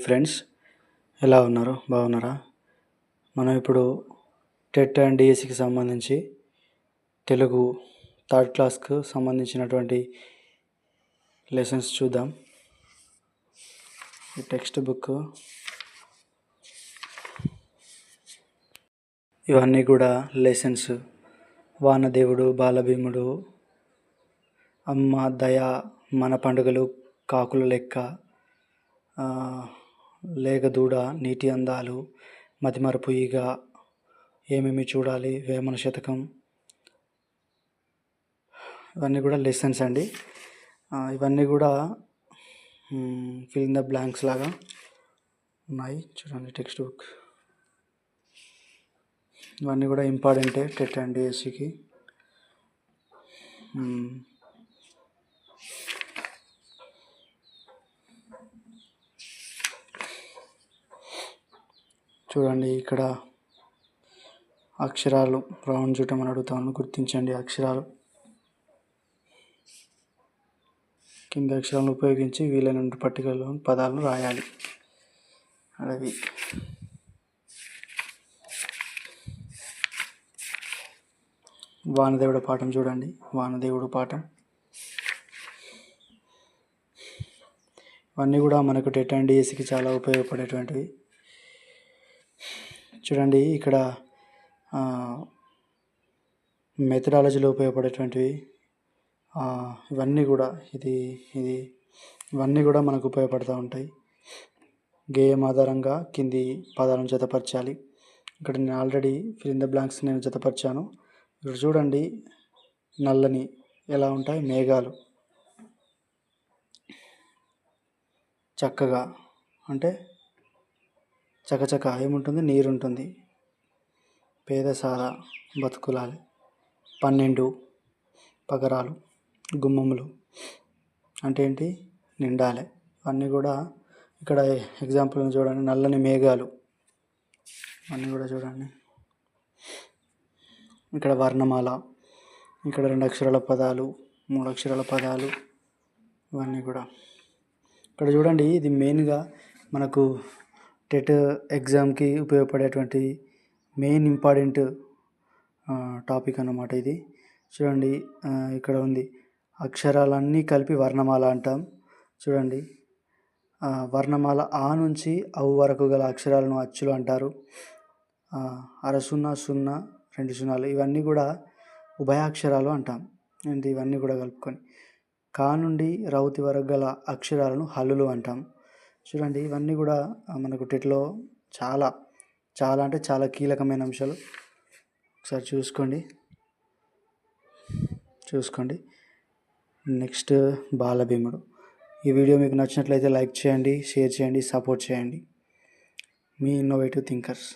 Friends ఎలా ఉన్నారు? బాగున్నారా? మనం ఇప్పుడు టెట్ అండ్ డిఎస్సికి సంబంధించి తెలుగు థర్డ్ క్లాస్కు సంబంధించినటువంటి లెసన్స్ చూద్దాం. ఈ టెక్స్ట్ బుక్ ఇవన్నీ కూడా లెసన్స్. వానదేవుడు బాలభీముడు అమ్మ దయ మన పండుగలు కాకుల లెక్క లేగదూడ నీటి అందాలు మతిమరుపు ఈగ ఏమేమి చూడాలి వేమన శతకం. ఇవన్నీ కూడా లెసన్స్ అండి. ఇవన్నీ కూడా ఫిల్ ఇన్ ద బ్లాంక్స్ లాగా ఉన్నాయి. చూడండి టెక్స్ట్ బుక్ ఇవన్నీ కూడా ఇంపార్టెంటే టెట్ అండ్ డిఎస్సికి చూడండి ఇక్కడ అక్షరాలు రౌండ్ చూడమని అడుగుతాను. గుర్తించండి అక్షరాలు. కింద అక్షరాలను ఉపయోగించి వీలైన పట్టికలో పదాలను రాయాలి. అడవి. వానదేవుడు పాఠం చూడండి. వానదేవుడు పాఠం. ఇవన్నీ కూడా మనకు టెట్ అండ్ డిఎస్సికి చాలా ఉపయోగపడేటువంటివి. చూడండి ఇక్కడ మెథడాలజీలో ఉపయోగపడేటువంటివి ఇవన్నీ కూడా ఇది ఇది ఇవన్నీ కూడా మనకు ఉపయోగపడుతూ ఉంటాయి. గేయం ఆధారంగా కింది పదాలను జతపరచాలి. ఇక్కడ నేను ఆల్రెడీ ఫిల్ ద బ్లాంక్స్ నేను జతపరిచాను. ఇక్కడ చూడండి నల్లని ఎలా ఉంటాయి? మేఘాలు. చక్కగా అంటే చకచక ఏముంటుంది నీరు ఉంటుంది పేదసార బతుకులాలి. పన్నెండు పగరాలు గుమ్మములు అంటే ఏంటి? నిండాలి. అన్నీ కూడా ఇక్కడ ఎగ్జాంపుల్ చూడండి. నల్లని మేఘాలు. అన్నీ కూడా చూడండి. ఇక్కడ వర్ణమాల ఇక్కడ రెండు అక్షరాల పదాలు మూడు అక్షరాల పదాలు ఇవన్నీ కూడా. ఇక్కడ చూడండి ఇది మెయిన్గా మనకు టెట్ ఎగ్జామ్కి ఉపయోగపడేటువంటి మెయిన్ ఇంపార్టెంట్ టాపిక్ అన్నమాట ఇది. చూడండి ఇక్కడ ఉంది. అక్షరాలన్నీ కలిపి వర్ణమాల అంటాం. చూడండి వర్ణమాల ఆ నుంచి అవు వరకు గల అక్షరాలను అచ్చులు అంటారు. అర సున్నా సున్నా రెండు సున్నాలు ఇవన్నీ కూడా ఉభయాక్షరాలు అంటాం. ఏంటి? ఇవన్నీ కూడా కలుపుకొని. కా నుండి రౌతి వరకు గల అక్షరాలను హల్లులు అంటాం. చూడండి ఇవన్నీ కూడా మనకు టెట్లో చాలా చాలా అంటే చాలా కీలకమైన అంశాలు. ఒకసారి చూసుకోండి. చూసుకోండి. నెక్స్ట్ బాలభీముడు. ఈ వీడియో మీకు నచ్చినట్లయితే లైక్ చేయండి షేర్ చేయండి సపోర్ట్ చేయండి. మీ ఇన్నోవేటివ్ థింకర్స్.